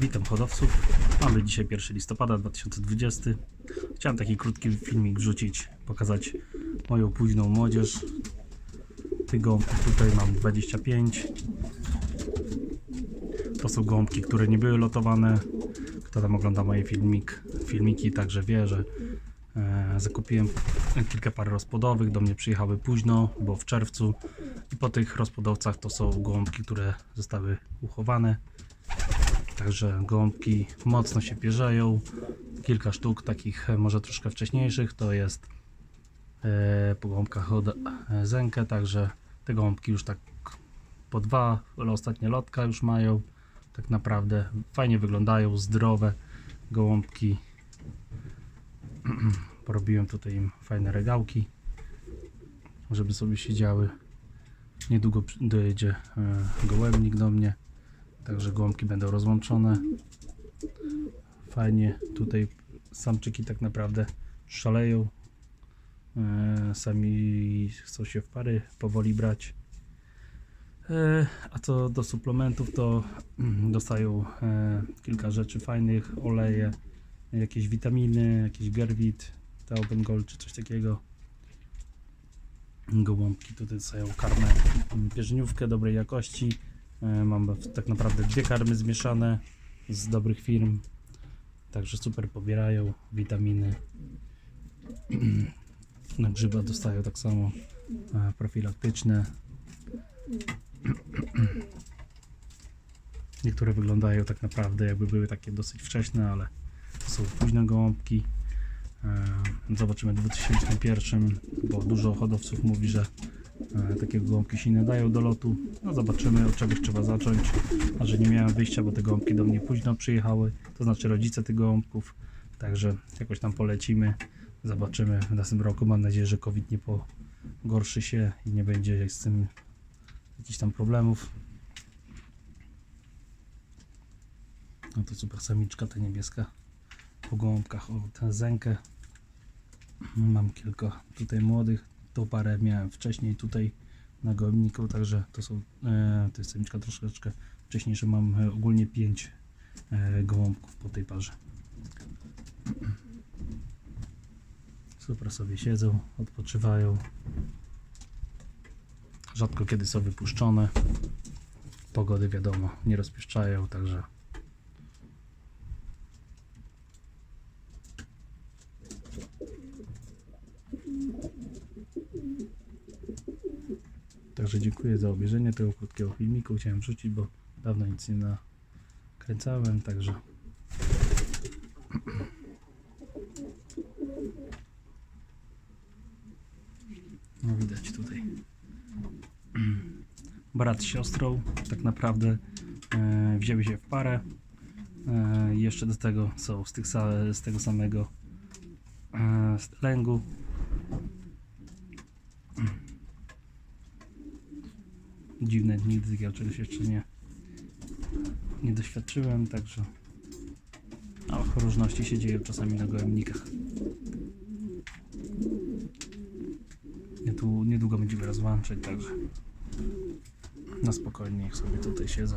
Witam hodowców. Mamy dzisiaj 1 listopada 2020. Chciałem taki krótki filmik wrzucić, pokazać moją późną młodzież. Tych gąbków tutaj mam 25. To są gąbki, które nie były lotowane. Kto tam ogląda moje filmik, filmiki, także wie, że e, zakupiłem kilka par rozpłodowych. Do mnie przyjechały późno, bo w czerwcu. I po tych rozpłodowcach to są gąbki, które zostały uchowane. Także gąbki mocno się pierzeją. Kilka sztuk takich e, może troszkę wcześniejszych to jest e, po gąbkach od e, Zenkę, także te gąbki już tak po dwa, ostatnie lotka już mają. Tak naprawdę fajnie wyglądają, zdrowe gołąbki. Porobiłem tutaj im fajne regałki, żeby sobie siedziały. Niedługo przy- dojedzie e, gołębnik do mnie. Także gołąbki będą rozłączone. Fajnie. Tutaj samczyki tak naprawdę szaleją. E, Sami chcą się w pary powoli brać. E, A co do suplementów, to dostają e, kilka rzeczy fajnych, oleje, jakieś witaminy, jakiś gerwit, Tauben Gold czy coś takiego. Gołąbki tutaj dostają karmę, mm, pierzniówkę dobrej jakości. E, Mam tak naprawdę dwie karmy zmieszane z dobrych firm. Także super pobierają witaminy. Na grzyba dostają tak samo e, profilaktyczne. Niektóre wyglądają tak naprawdę jakby były takie dosyć wcześne, ale to są późne gołąbki. E, Zobaczymy w 2001, bo dużo hodowców mówi, że takie gołąbki się nie nadają do lotu. No zobaczymy, od czegoś trzeba zacząć. A że nie miałem wyjścia, bo te gołąbki do mnie późno przyjechały, to znaczy rodzice tych gołąbków. Także jakoś tam polecimy. Zobaczymy w następnym roku. Mam nadzieję, że COVID nie pogorszy się i nie będzie z tym jakichś tam problemów. No to super samiczka ta niebieska po gołąbkach. O, tę zenkę. Mam kilka tutaj młodych. Tą parę miałem wcześniej tutaj na gołębniku, także to są, e, to jest samiczka troszeczkę wcześniejsza. Mam e, ogólnie 5 e, gołąbków po tej parze. Super sobie siedzą, odpoczywają. Rzadko kiedy są wypuszczone. Pogody wiadomo, nie rozpieszczają, także Także dziękuję za obejrzenie tego krótkiego filmiku. Chciałem wrzucić, bo dawno nic nie nakręcałem, także no widać tutaj brat z siostrą tak naprawdę e, wzięły się w parę. E, jeszcze do tego są z, tych, z tego samego e, lęgu. Dziwne, nigdy takiego czegoś jeszcze nie, nie doświadczyłem, także no, różności się dzieją czasami na gołębnikach. Niedługo, niedługo będziemy rozłączyć, także na spokojnie niech sobie tutaj siedzą.